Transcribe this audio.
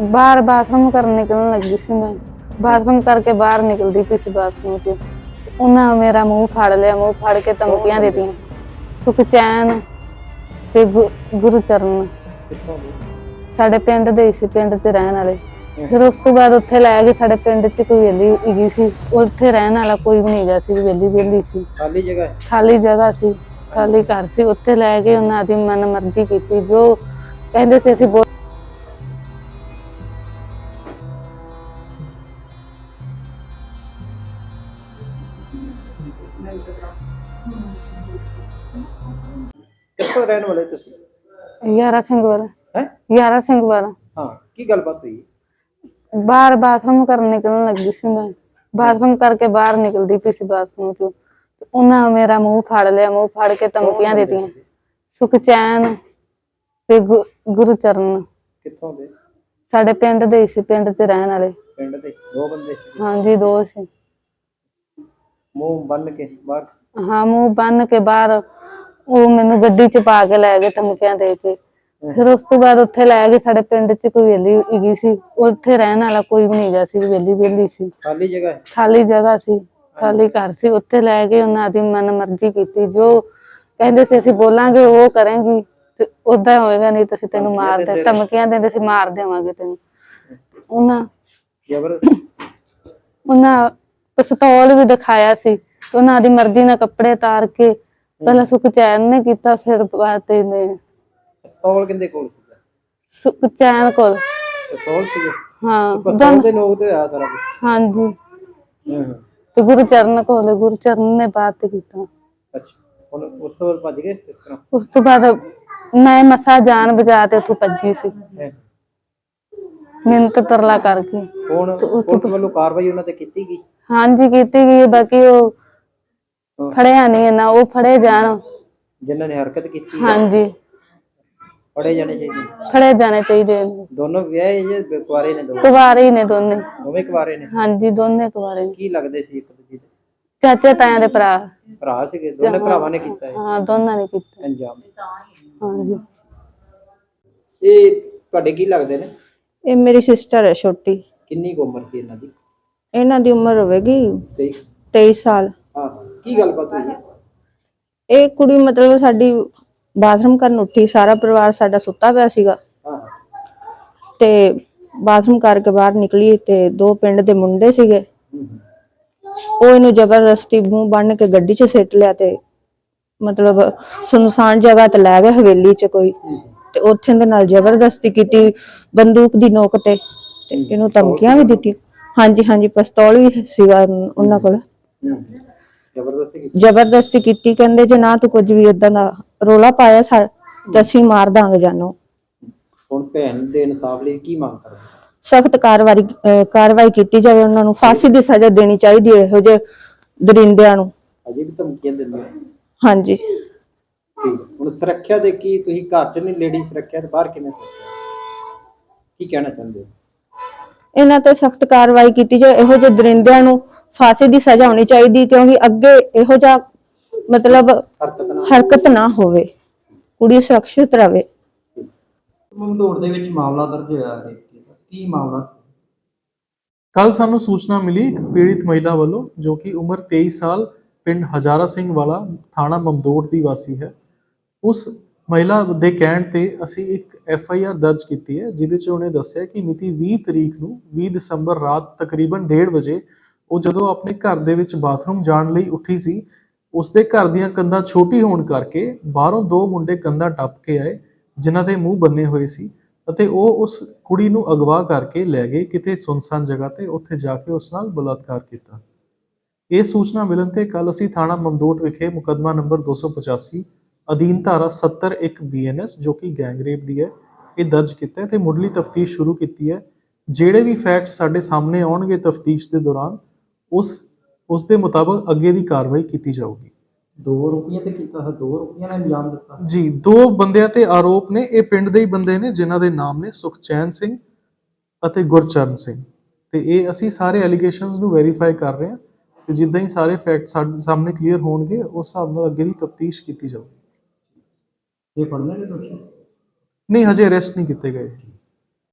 ਬਾਹਰ ਬਾਥਰੂਮ ਕਰਨ ਨਿਕਲਣ ਲੱਗੀ ਸੀ ਮੈਂ। ਬਾਥਰੂਮ ਕਰਕੇ ਬਾਹਰ ਨਿਕਲਦੀ ਪਈ ਸੀ ਬਾਥਰੂਮ ਤੋਂ। ਉਹਨਾਂ ਮੇਰਾ ਮੂੰਹ ਫੜ ਲਿਆ ਮੂੰਹ ਫੜ ਕੇ ਧਮਕੀਆਂ ਦਿੱਤੀਆਂ। ਸੁਖਚੈਨ ਤੇ ਗੁ- ਗੁਰਚਰਨ ਕਿੱਥੋਂ ਦੇ ਸਾਡੇ ਪਿੰਡ ਦੇ ਸੀ ਪਿੰਡ ਤੇ ਰਹਿਣ ਵਾਲੇ। ਫਿਰ ਉਸ ਤੋਂ ਬਾਅਦ ਉੱਥੇ ਲੈ ਗਏ ਸਾਡੇ ਪਿੰਡ 'ਚ ਕੋਈ ਵੇਲੀ ਹੈਗੀ ਸੀ। ਉੱਥੇ ਰਹਿਣ ਵਾਲਾ ਕੋਈ ਵੀ ਨਹੀਂ ਗਿਆ ਸੀ ਵੇਲੀ ਵੇਲੀ ਸੀ। ਖਾਲੀ ਜਗ੍ਹਾ ਖਾਲੀ ਜਗ੍ਹਾ ਸੀ ਖਾਲੀ ਘਰ ਸੀ। ਉੱਥੇ ਲੈ ਕੇ ਉਹਨਾਂ ਦੀ ਮਨ ਮਰਜ਼ੀ ਕੀਤੀ। ਜੋ ਕਹਿੰਦੇ ਸੀ ਅਸੀਂ ਕਿੱਥੋਂ ਰਹਿਣ ਵਾਲੇ ਤੁਸੀਂ? ਯਾਰਾ ਸਿੰਘ ਵਾਲਾ। ਹੈ? ਯਾਰਾ ਸਿੰਘ ਵਾਲਾ। ਹਾਂ ਕੀ ਗੱਲਬਾਤ ਹੋਈ? ਬਾਹਰ ਬਾਥਰੂਮ ਕਰਨ ਨਿਕਲਣ ਲੱਗੀ ਸੀ ਮੈਂ। ਬਾਥਰੂਮ ਕਰਕੇ ਬਾਹਰ ਨਿਕਲਦੀ ਪਈ ਸੀ ਬਾਥਰੂਮ ਤੋਂ ਉਹਨਾਂ ਮੇਰਾ ਮੂੰਹ ਫੜ ਲਿਆ ਮੂੰਹ ਫੜ ਕੇ ਧਮਕੀਆਂ ਦਿੱਤੀਆਂ। ਸੁਖਚੈਨ ਤੇ ਗੁ- ਗੁਰਚਰਨ। ਕਿੱਥੋਂ ਦੇ? ਸਾਡੇ ਪਿੰਡ ਦੇ ਹੀ ਸੀ ਪਿੰਡ ਤੇ ਰਹਿਣ ਵਾਲੇ। ਪਿੰਡ ਦੇ ਦੋ ਬੰਦੇ ਸੀ। ਹਾਂਜੀ ਦੋ ਸੀ। ਮੂੰਹ ਬੰਨ ਕੇ ਬਾਹਰ ਹਾਂ ਮੂੰਹ ਬੰਨ ਕੇ ਬਾਹਰ ਉਹ ਮੈਨੂੰ ਗੱਡੀ 'ਚ ਪਾ ਕੇ ਲੈ ਗਏ ਧਮਕੀਆਂ ਦੇ ਕੇ। ਫਿਰ ਉਸ ਤੋਂ ਬਾਅਦ ਉੱਥੇ ਲੈ ਗਏ ਸਾਡੇ ਪਿੰਡ 'ਚ ਕੋਈ ਵੇਲੀ ਹੈਗੀ ਸੀ। ਉੱਥੇ ਰਹਿਣ ਵਾਲਾ ਕੋਈ ਵੀ ਨਹੀਂ ਗਿਆ ਸੀ ਵੇਲੀ ਵੇਲੀ ਸੀ। ਖਾਲੀ ਜਗ੍ਹਾ ਹੈ ਖਾਲੀ ਜਗ੍ਹਾ ਸੀ ਖਾਲੀ ਘਰ ਸੀ। ਉੱਥੇ ਲੈ ਕੇ ਉਹਨਾਂ ਦੀ ਮਨ ਮਰਜ਼ੀ ਕੀਤੀ। ਜੋ ਕਹਿੰਦੇ ਸੀ ਅਸੀਂ ਬੋਲਾਂਗੇ ਉਹ ਕਰਾਂਗੀ ਤੇ ਉਦਾਂ ਹੋਏਗਾ ਨਹੀਂ ਤਾਂ ਅਸੀਂ ਤੈਨੂੰ ਮਾਰ ਦੇ ਧਮਕੀਆਂ ਦਿੰਦੇ ਸੀ ਮਾਰ ਦੇਵਾਂਗੇ ਤੈਨੂੰ। ਉਹਨਾਂ ਜਬਰ ਉਹਨਾਂ ਪਿਸਤੌਲ ਵੀ ਦਿਖਾਇਆ ਸੀ। ਤੇ ਉਹਨਾਂ ਦੀ ਮਰਜ਼ੀ ਨਾਲ ਕੱਪੜੇ ਤਾਰ ਕੇ ਪਹਿਲਾਂ ਸੁਖਚੈਨ ਨੇ ਕੀਤਾ ਫਿਰ ਬਾਅਦ ਤੇ ਨੇ ਪਿਸਤੌਲ ਕਿੰਦੇ ਕੋਲ ਸੀਗਾ? ਸੁਖਚੈਨ ਕੋਲ। ਪਿਸਤੌਲ ਹਾਂ ਪਿਸਤੌਲ ਦੇ ਨੋਕ ਤੇ ਹੋਇਆ ਸਾਰਾ ਕੁਝ ਹਾਂਜੀ। ਤੇ ਗੁਰਚਰਨ ਕੋਲ ਗੁਰਚਰਨ ਨੇ ਬਾਤ ਕੀਤਾ। ਅੱਛਾ ਹੁਣ ਉਸ ਤੋਂ ਬਾਅਦ ਭੱਜ ਗਏ ਇਸ ਤਰ੍ਹਾਂ? ਉਸ ਤੋਂ ਬਾਅਦ ਮੈਂ ਮਸਾ ਜਾਨ ਬਚਾ ਤੇ ਉੱਥੋਂ ਭੱਜੀ ਸੀ। ਮਿੰਤ ਤਰਲਾ ਕਰਕੇ। ਹੁਣ ਪੁਲਿਸ ਵੱਲੋਂ ਕਾਰਵਾਈ ਉਹਨਾਂ ਤੇ ਕੀਤੀ ਗਈ? ਹਾਂਜੀ ਕੀਤੀ ਗਈ ਬਾਕੀ ਉਹ। ਫੜਿਆ ਨਹੀਂ ਨਾ ਉਹ ਫੜੇ ਜਾਣ। ਜਿਨ੍ਹਾਂ ਨੇ ਹਰਕਤ ਕੀਤੀ ਹਾਂਜੀ। ਫੜੇ ਜਾਣੇ ਚਾਹੀਦੇ ਫੜੇ ਜਾਣੇ ਚਾਹੀਦੇ ਨੇ। ਦੋਨੋਂ ਵਿਆਹੇ ਜੇ ਕੁਆਰੇ ਨੇ ਦੋ ਕੁਵਾਰੇ ਹੀ ਨੇ ਦੋਨੇ। ਦੋਵੇਂ ਕੁਆਰੇ ਨੇ? ਹਾਂਜੀ ਦੋਨੇ ਕੁਵਾਰੇ ਨੇ। ਕੀ ਲੱਗਦੇ ਸੀ ਇੱਕ ਦੂਜੇ ਦੇ? ਚਾਚੇ ਤਾਇਆਂ ਦੇ ਭਰਾ। ਭਰਾ ਸੀਗੇ ਦੋਨੇ ਭਰਾਵਾਂ ਨੇ ਕੀਤਾ ਇਹ? ਹਾਂ ਦੋਨਾਂ ਨੇ ਕੀਤਾ। ਅੰਜਾਮ। ਹਾਂਜੀ। ਇਹ ਤੁਹਾਡੇ ਕੀ ਲੱਗਦੇ ਨੇ? ਇਹ ਮੇਰੀ ਸਿਸਟਰ ਹੈ ਛੋਟੀ। ਕਿੰਨੀ ਕੁ ਉਮਰ ਸੀ ਇਹਨਾਂ ਦੀ? ਇਹਨਾਂ ਦੀ ਉਮਰ ਹੋਵੇਗੀ ਤੇ 23 ਸਾਲ। ਹਾਂ। ਕੀ ਗੱਲਬਾਤ ਹੋਈ ਹੈ? ਇਹ ਕੁੜੀ ਮਤਲਬ ਸਾਡੀ ਬਾਥਰੂਮ ਕਰਨ ਉੱਠੀ ਸਾਰਾ ਪਰਿਵਾਰ ਸਾਡਾ ਸੁੱਤਾ ਪਿਆ ਸੀਗਾ। ਹਾਂ। ਤੇ ਬਾਥਰੂਮ ਕਰਕੇ ਬਾਹਰ ਨਿਕਲੀ ਤੇ ਦੋ ਪਿੰਡ ਦੇ ਮੁੰਡੇ ਸੀਗੇ। ਉਹ ਇਹਨੂੰ ਜ਼ਬਰਦਸਤੀ ਮੂੰਹ ਬੰਨ ਕੇ ਗੱਡੀ 'ਚ ਸਿੱਟ ਲਿਆ ਤੇ ਮਤਲਬ ਸੁਨਸਾਨ ਜਗ੍ਹਾ ਤੇ ਲੈ ਗਏ ਹਵੇਲੀ 'ਚ ਕੋਈ। ਤੇ ਉੱਥੇ ਦੇ ਨਾਲ ਜ਼ਬਰਦਸਤੀ ਕੀਤੀ ਬੰਦੂਕ ਦੀ ਨੋਕ ਤੇ ਤੇ ਇਹਨੂੰ ਧਮਕੀਆਂ ਵੀ ਦਿੱਤੀ ਹਾਂਜੀ ਹਾਂਜੀ ਪਿਸਤੌਲ ਵੀ ਸੀਗਾ ਉਹਨਾਂ ਕੋਲ। ਜ਼ਬਰਦਸਤੀ ਕੀਤੀ? ਜ਼ਬਰਦਸਤੀ ਕੀਤੀ ਕਹਿੰਦੇ ਜੇ ਨਾ ਤੂੰ ਕੁਝ ਵੀ ਇਦਾਂ ਦਾ ਰੋਲਾ ਪਾਇਆ ਸਾ ਤੇ ਅਸੀਂ ਮਾਰ ਦਾਂਗੇ ਜਾਨੋ। ਹੁਣ ਭੈਣ ਦੇ ਇਨਸਾਫ ਲਈ ਕੀ ਮੰਗ ਕਰਦੇ? ਸਖਤ ਕਾਰਵਾਈ ਅਹ ਕਾਰਵਾਈ ਕੀਤੀ ਜਾਵੇ ਉਹਨਾਂ ਨੂੰ ਫਾਂਸੀ ਦੀ ਸਜ਼ਾ ਦੇਣੀ ਚਾਹੀਦੀ ਹੈ ਇਹੋ ਜਿਹੇ ਦਰਿੰਦਿਆਂ ਨੂੰ। ਅਜੇ ਵੀ ਧਮਕੀਆਂ ਦਿੰਦੇ ਹੋ? ਹਾਂਜੀ। ਠੀਕ ਹੁਣ ਸੁਰੱਖਿਆ ਦੇ ਕੀ ਤੁਸੀਂ ਘਰ ਚ ਨਹੀਂ ਲੇਡੀ ਸੁਰੱਖਿਆ ਤੇ ਬਾਹਰ ਕਿਵੇਂ ਸੁਰੱਖਿਆ? ਕੀ ਕਹਿਣਾ ਚਾਹੁੰਦੇ ਹੋ? ਇਹਨਾਂ ਤੇ ਸਖਤ ਕਾਰਵਾਈ ਕੀਤੀ ਜਾਵੇ ਇਹੋ ਜਿਹੇ ਦਰਿੰਦਿਆਂ ਨੂੰ ਫਾਂਸੀ ਦੀ ਸਜ਼ਾ ਹੋਣੀ ਚਾਹੀਦੀ ਕਿਉਂਕਿ ਅੱਗੇ ਇਹੋ ਜਿਹਾ ਮਤਲਬ ਹਰਕਤ ਨਾ ਹੋਵੇ। ਕੁੜੀ ਸੁਰੱਖਿਅਤ ਰਵੇ। ਮੰਦੋੜ ਦੇ ਵਿੱਚ ਮਾਮਲਾ ਦਰਜ ਹੋਇਆ ਹੈ। ਕੀ ਮਾਮਲਾ ਕੱਲ ਸਾਨੂੰ ਸੂਚਨਾ ਮਿਲੀ ਇੱਕ ਪੀੜਿਤ ਮਹਿਲਾ ਵੱਲੋਂ ਜੋ ਕਿ ਉਮਰ 23 ਸਾਲ ਪਿੰਡ ਹਜ਼ਾਰਾ ਸਿੰਘ ਵਾਲਾ ਥਾਣਾ ਮਮਦੋਟ ਦੀ ਵਾਸੀ ਹੈ। ਉਸ ਮਹਿਲਾ ਦੇ ਕਹਿਣ ਤੇ ਅਸੀਂ ਇੱਕ ਐਫ ਆਈ ਆਰ ਦਰਜ ਕੀਤੀ ਹੈ, ਜਿਹਦੇ 'ਚ ਉਹਨੇ ਦੱਸਿਆ ਕਿ ਮਿਤੀ 20 ਤਰੀਕ ਨੂੰ 20 ਦਸੰਬਰ ਰਾਤ ਤਕਰੀਬਨ 1:30 ਵਜੇ ਉਹ ਜਦੋਂ ਆਪਣੇ ਘਰ ਦੇ ਵਿੱਚ ਬਾਥਰੂਮ ਜਾਣ ਲਈ ਉੱਠੀ ਸੀ, ਉਸਦੇ ਘਰ ਦੀਆਂ ਕੰਧਾਂ ਛੋਟੀ ਹੋਣ ਕਰਕੇ ਬਾਹਰੋਂ ਦੋ ਮੁੰਡੇ ਕੰਧਾਂ ਟੱਪ ਕੇ ਆਏ, ਜਿਨ੍ਹਾਂ ਦੇ ਮੂੰਹ ਬੰਨੇ ਹੋਏ ਸੀ ਅਤੇ ਉਹ ਉਸ ਕੁੜੀ ਨੂੰ ਅਗਵਾ ਕਰਕੇ ਲੈ ਗਏ ਕਿਤੇ ਸੁਨਸਾਨ ਜਗ੍ਹਾ ਤੇ ਉੱਥੇ ਜਾ ਕੇ ਉਸ ਨਾਲ ਬਲਾਤਕਾਰ ਕੀਤਾ। ਇਹ ਸੂਚਨਾ ਮਿਲਣ ਤੇ ਕੱਲ ਅਸੀਂ ਥਾਣਾ ਮਮਦੋਟ ਵਿਖੇ ਮੁਕੱਦਮਾ ਨੰਬਰ 285 ਅਧੀਨ ਧਾਰਾ 70 1 ਬੀਐਨਐਸ ਜੋ ਕਿ ਗੈਂਗਰੇਪ ਦੀ ਹੈ ਇਹ ਦਰਜ ਕੀਤਾ ਹੈ ਤੇ ਮੁੱਢਲੀ ਤਫਤੀਸ਼ ਸ਼ੁਰੂ ਕੀਤੀ ਹੈ। ਜਿਹੜੇ ਵੀ ਫੈਕਟਸ ਸਾਡੇ ਸਾਹਮਣੇ ਆਉਣਗੇ ਤਫਤੀਸ਼ ਦੇ ਦੌਰਾਨ ਉਸ ਉਸ ਦੇ ਮੁਤਾਬਕ ਅੱਗੇ ਦੀ ਕਾਰਵਾਈ ਕੀਤੀ ਜਾਊਗੀ। ਦੋ ਰੁਪਈਏ ਤੇ ਕੀਤਾ ਹੈ ਦੋ ਰੁਪਈਆਂ ਨੇ ਇਲਜ਼ਾਮ ਦਿੱਤਾ। ਜੀ ਦੋ ਬੰਦਿਆਂ ਤੇ ਆਰੋਪ ਨੇ ਇਹ ਪਿੰਡ ਦੇ ਹੀ ਬੰਦੇ ਨੇ ਜਿਨ੍ਹਾਂ ਦੇ ਨਾਮ ਨੇ ਸੁਖਚੈਨ ਸਿੰਘ ਅਤੇ ਗੁਰਚਰਨ ਸਿੰਘ। ਤੇ ਇਹ ਅਸੀਂ ਸਾਰੇ ਐਲੀਗੇਸ਼ਨਸ ਨੂੰ ਵੈਰੀਫਾਈ ਕਰ ਰਹੇ ਹਾਂ ਤੇ ਜਿੱਦਾਂ ਹੀ ਸਾਰੇ ਫੈਕਟ ਸਾਡੇ ਸਾਹਮਣੇ ਕਲੀਅਰ ਹੋਣਗੇ ਉਸ ਹਿਸਾਬ ਨਾਲ ਅੱਗੇ ਦੀ ਤਫਤੀਸ਼ ਕੀਤੀ ਜਾਊਗੀ। ਇਹ ਫੜਨੇ ਨੇ ਦੋਸ਼ੀ ਨਹੀਂ ਹਜੇ ਅਰੈਸਟ ਨਹੀਂ ਕੀਤੇ ਗਏ।